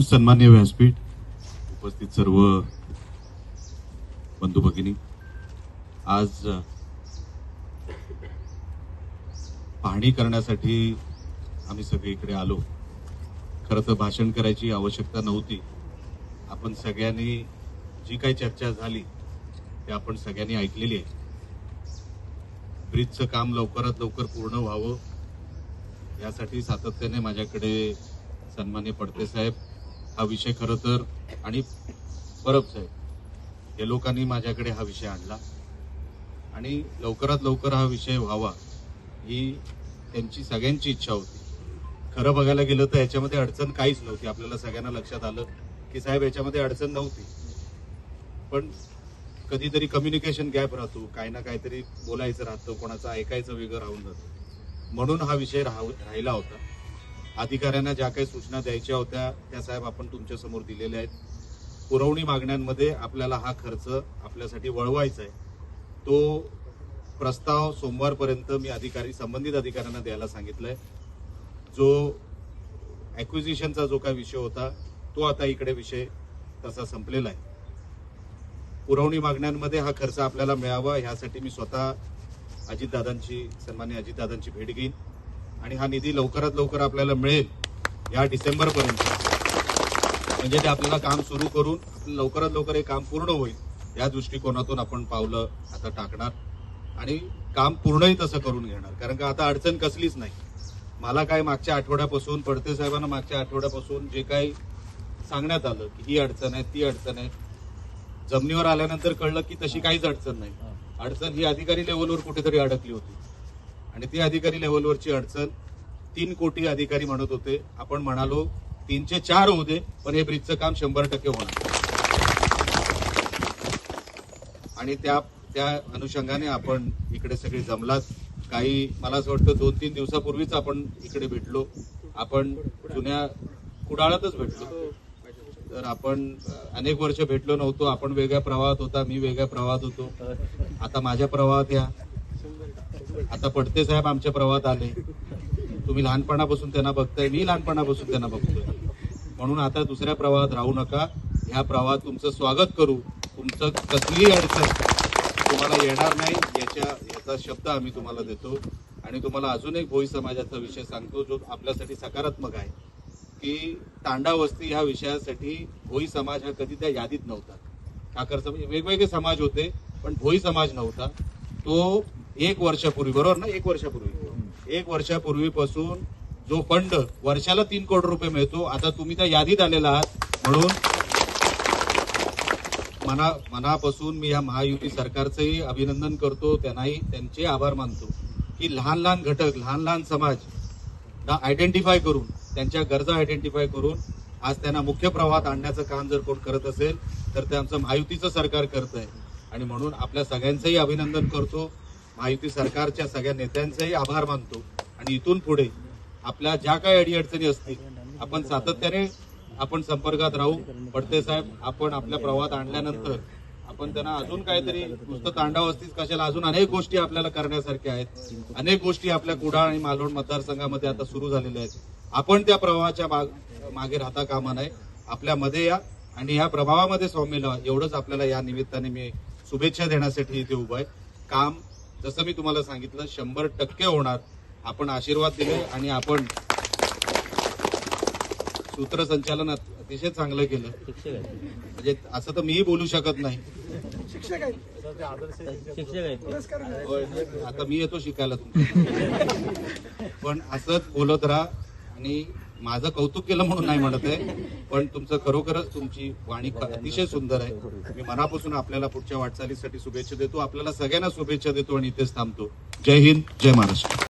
सन्मान्य व्यासपीठ उपस्थित सर्व बंधू भगिनी आज पाहणी करण्यासाठी आम्ही सगळे इकडे आलो. खरं तर भाषण करायची आवश्यकता नव्हती. आपण सगळ्यांनी जी काही चर्चा झाली ते आपण सगळ्यांनी ऐकलेली आहे. ब्रिजचं काम लवकरात लवकर पूर्ण व्हावं यासाठी सातत्याने माझ्याकडे सन्मान्य पडते साहेब. हा विषय खरं तर आणि परब साहेब या लोकांनी माझ्याकडे हा विषय आणला. आणि लवकरात लवकर हा विषय व्हावा ही त्यांची सगळ्यांची इच्छा होती. खरं बघायला गेलं तर याच्यामध्ये अडचण काहीच नव्हती. आपल्याला सगळ्यांना लक्षात आलं की साहेब याच्यामध्ये अडचण नव्हती. पण कधीतरी कम्युनिकेशन गॅप राहतो. काही ना काहीतरी बोलायचं राहतं कोणाचं ऐकायचं वेगळं राहून जातं. म्हणून हा विषय राहू राहिला होता. अधिकाऱ्यांना ज्या काही सूचना द्यायच्या होत्या त्या साहेब आपण तुमच्यासमोर दिलेल्या आहेत. पुरवणी मागण्यांमध्ये आपल्याला हा खर्च आपल्यासाठी वळवायचा आहे. तो प्रस्ताव सोमवारपर्यंत मी अधिकारी संबंधित अधिकाऱ्यांना द्यायला सांगितलंय. जो ॲक्विजिशनचा जो काही विषय होता तो आता इकडे विषय तसा संपलेला आहे. पुरवणी मागण्यांमध्ये हा खर्च आपल्याला मिळावा ह्यासाठी मी स्वतः अजितदादांची सन्मान्य अजितदादांची भेट घेईन. आणि हा निधी लवकरात लवकर आपल्याला मिळेल या डिसेंबरपर्यंत म्हणजे ते आपल्याला काम सुरू करून आपलं लवकरात लवकर हे काम पूर्ण होईल या दृष्टिकोनातून आपण पावलं आता टाकणार आणि काम पूर्णही तसं करून घेणार. कारण का आता अडचण कसलीच नाही. मला काय मागच्या आठवड्यापासून पडते साहेबांना मागच्या आठवड्यापासून जे काही सांगण्यात आलं की ही अडचण आहे ती अडचण आहे. जमिनीवर आल्यानंतर कळलं की तशी काहीच अडचण नाही. अडचण ही अधिकारी लेवलवर कुठेतरी अडकली होती. आणि ती अधिकारी लेवलवरची अडचण तीन कोटी अधिकारी म्हणत होते. आपण म्हणालो तीनचे चार होऊ दे पण हे ब्रिजचं काम शंभर टक्के होणार. आणि त्या त्या अनुषंगाने आपण इकडे सगळे जमलात. काही मला असं वाटतं दोन तीन दिवसापूर्वीच आपण इकडे भेटलो. आपण जुन्या कुडाळातच भेटलो. तर आपण अनेक वर्ष भेटलो नव्हतो. आपण वेगळ्या प्रवाहात होता मी वेगळ्या प्रवाहात होतो. आता माझ्या प्रवाहात या. आता पडते साहेब आमच्या प्रवाहात आले. तुम्ही लहानपणापासून त्यांना बघताय मी लहानपणापासून त्यांना बघतोय. म्हणून आता दुसऱ्या प्रवाहात राहू नका. ह्या प्रवाहात तुमचं स्वागत करू. तुमचं कसलीही अडचण तुम्हाला येणार नाही. याच्या याचा शब्द आम्ही तुम्हाला देतो. आणि तुम्हाला अजून एक भोई समाजाचा विषय सांगतो जो आपल्यासाठी सकारात्मक आहे की तांडावस्ती ह्या विषयासाठी भोई समाज हा कधी त्या यादीत नव्हता. ठाकर समाज वेगवेगळे समाज होते पण भोई समाज नव्हता. तो एक वर्षापूर्वी बरोबर ना? एक वर्षापूर्वी. एक वर्षापूर्वीपासून जो फंड वर्षाला तीन कोटी रुपये मिळतो आता तुम्ही त्या यादीत आलेला आहात. म्हणून मना मनापासून मी या महायुती सरकारचंही अभिनंदन करतो त्यांनाही त्यांचे आभार मानतो की लहान लहान घटक लहान लहान समाज आयडेंटिफाय करून त्यांच्या गरजा आयडेंटिफाय करून आज त्यांना मुख्य प्रवाहात आणण्याचं काम जर कोण करत असेल तर ते आमचं महायुतीचं सरकार करत आहे आणि म्हणून आपल्या सगळ्यांचंही अभिनंदन करतो. महायुती सरकारच्या सगळ्या नेत्यांचेही आभार मानतो. आणि इथून पुढे आपल्या ज्या काही अडीअडचणी असतील आपण सातत्याने आपण संपर्कात राहू. पडते साहेब आपण आपल्या प्रवाहात आणल्यानंतर आपण त्यांना अजून काहीतरी नुसतं तांडाव असतील कशाला? अजून अनेक गोष्टी आपल्याला करण्यासारख्या आहेत. अनेक गोष्टी आपल्या कुडाळ आणि मालवण मतदारसंघामध्ये आता सुरू झालेल्या आहेत. आपण त्या प्रवाहाच्या माग- मागे राहता कामा नये. आपल्या मध्ये या आणि या प्रभावामध्ये सौम्य एवढंच आपल्याला या निमित्ताने मी शुभेच्छा देण्यासाठी इथे उभं आहे. काम जसं मी तुम्हाला सांगितलं शंभर टक्के होणार. आपण आशीर्वाद दिले आणि आपण सूत्रसंचालन अत- अतिशय चांगलं केलं. म्हणजे असं तर मीही बोलू शकत नाही. शिक्षक आता मी येतो शिकायला तुमच्या पण असंच बोलत राहा आणि माझं कौतुक केलं म्हणून नाही म्हणत आहे पण तुमचं खरोखरच तुमची वाणी अतिशय सुंदर आहे. मी मनापासून आपल्याला पुढच्या वाटचालीसाठी शुभेच्छा देतो. आपल्याला सगळ्यांना शुभेच्छा देतो आणि इथेच थांबतो. जय हिंद जय महाराष्ट्र.